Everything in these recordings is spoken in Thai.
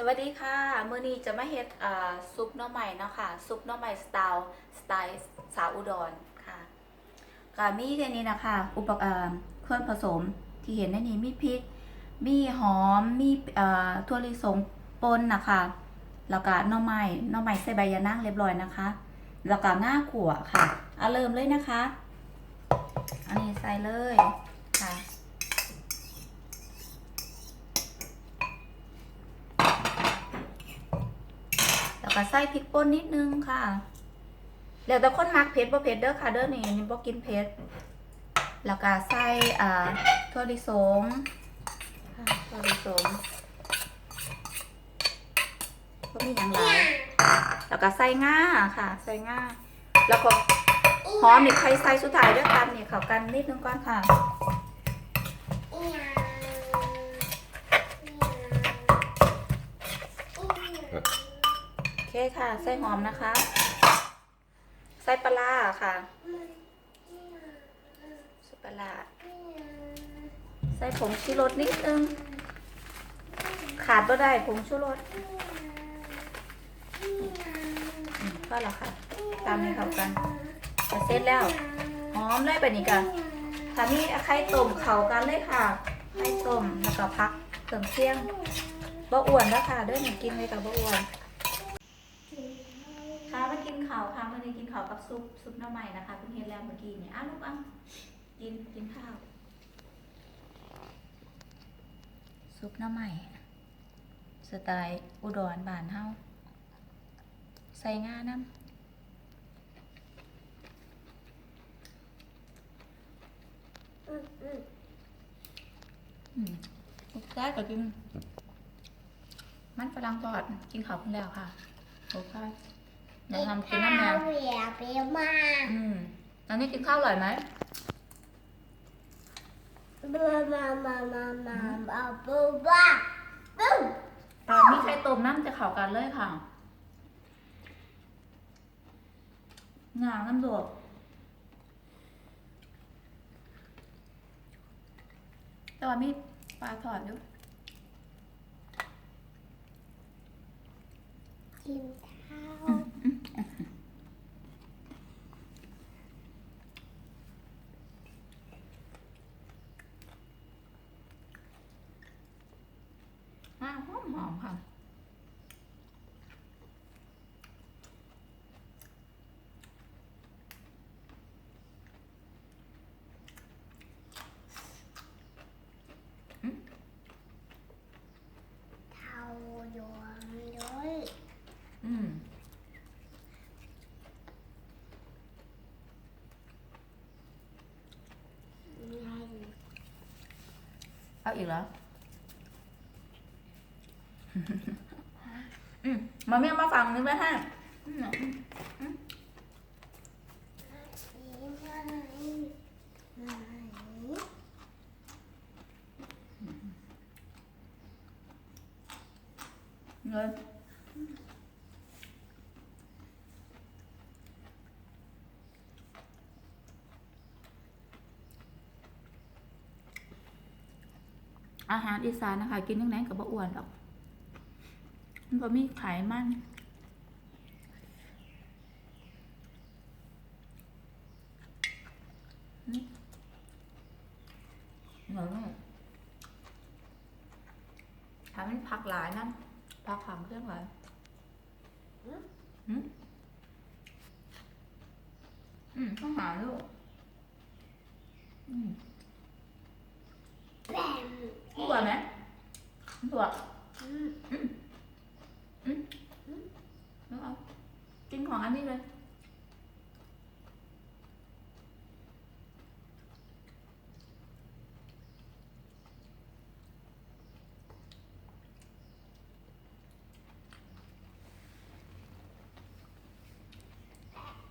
สวัสดีค่ะมื้อนี้จะมาเฮ็ดซุปน่อใหม่เนาะค่ะซุปน่อใหม่สไตล์สไตล์สาวอุดรค่ะก็มีแค่นี้นะคะอุปกรณ์เครื่องผสมที่เห็นในนี้มีพริก มีหอมมีถั่วลิสงปนนะคะแล้วก็น่อไม้หน่อไม้ใส่ใบยะนางเรียบร้อยนะคะ แล้วก็ง่าขั่วค่ะเอาเริ่มเลยนะคะ อันนี้ใส่เลยค่ะ แล้ว ก็ใส่พริกป่นนิดนึงค่ะแล้วแต่คนมักเผ็ดบ่เผ็ดเด้อค่ะเด้อนี่นี่บ่กินเผ็ดแล้วก็ใส่อ่าถั่วลิสงค่ะถั่วลิสงก็มีอย่างหลายแล้วก็ใส่ง่าค่ะ ใส่ง่าแล้วก็หอมนี่ใครใส่สุดท้ายเด้วยตามนี่เข้ากันนิดนึงก่อนค่ะ คค่ะใส่หอมนะคะใส่ปลาค่ะใส่ปลาใส่ผงชูรสนิดนึง ขาดก็ได้ผงชูรสอืมก็แล้วค่ะ ตามนี้เข้ากันจะเสร็จแล้วหอมเลยแบบนี้กันถ้ามีไข่ต้มเข้ากันเลยค่ะไข่ต้มแล้วก็พักเครื่องเคียงบ่อ้วนแล้วค่ะเด้อหนูกินเลยกับบ่อ้วน ค่ะมากินข้าวค่ะเมื่อ นี้กินข้าวกับซุปซุปหน้ำใหม่นะคะเพิ่งเฮ็ดแล้วเมื่อกี้นี่อ้าวลูกอ้าวกินกินข้าวซุปหน้ำใหม่สไตล์อุดรบ้านเฮาใส่งาน้ำอืมลูกชายก็กิน มันฝรั่งทอดกินข้าวเพิ่งแล้วค่ะโอเค เดี๋ยวทำกินน้ำแมวเปียเปียมากอืมอันนี้กินข้าวอร่อยไหมมามามามามามาปุ๊บบ้าปุ๊บตอนนี้ไข่ต้มน้ำจะเข้ากันเลยค่ะงาน้ำโดดแต่ว่ามีปลาทอดอยู่กินข้าว อ่าหอมหอมค่ะ เท่าดวงด้วย อืมาเหรออืมมาเมียมาฟังนึงไว้ให้อืมอืมไม่ไม่เลยอาหารอีสานนะคะ กินยังไงกับบะอ้วนหรอก มันก็มีไขมันอืมอร่อยมากทำให้ผักหลายนั่นผักขามเครื่องหลายอืมอืมต้องหาลูกอืมแบมถั่วไหมถั่วอืม นึกเอากิ นของอันนี้เลย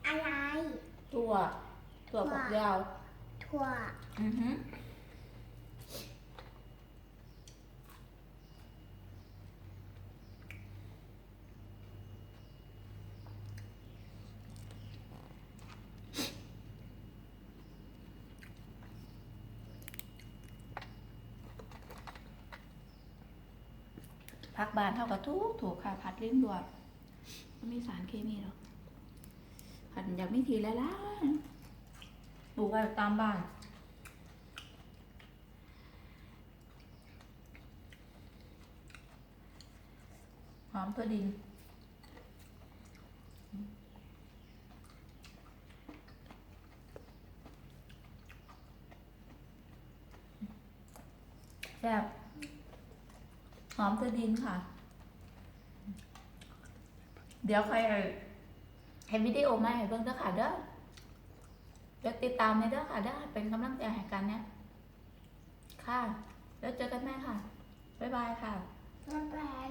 อะไรถั่วถั่วฝักยาว ถั่ว อือฮึ พักบานเท่ากับทุกถูกค่ะพัดลิ้นดวดไม่มีสารเคมีหรอกผัดอย่ากมีทีแล้วล่ะปลูกไว้ตามบ้านหอมตัวดินแซ่บ หอมกระดินค่ะ เดี๋ยวใครเห็นวิดีโอมาให้เบิ่งเด้อค่ะเด้อเดี๋ยวติดตามในเด้อค่ะเด้อเป็นกำลังใจให้กันเนี่ยค่ะ แล้วเจอกันแม่ค่ะ บ๊ายบายค่ะ บ๊ายบาย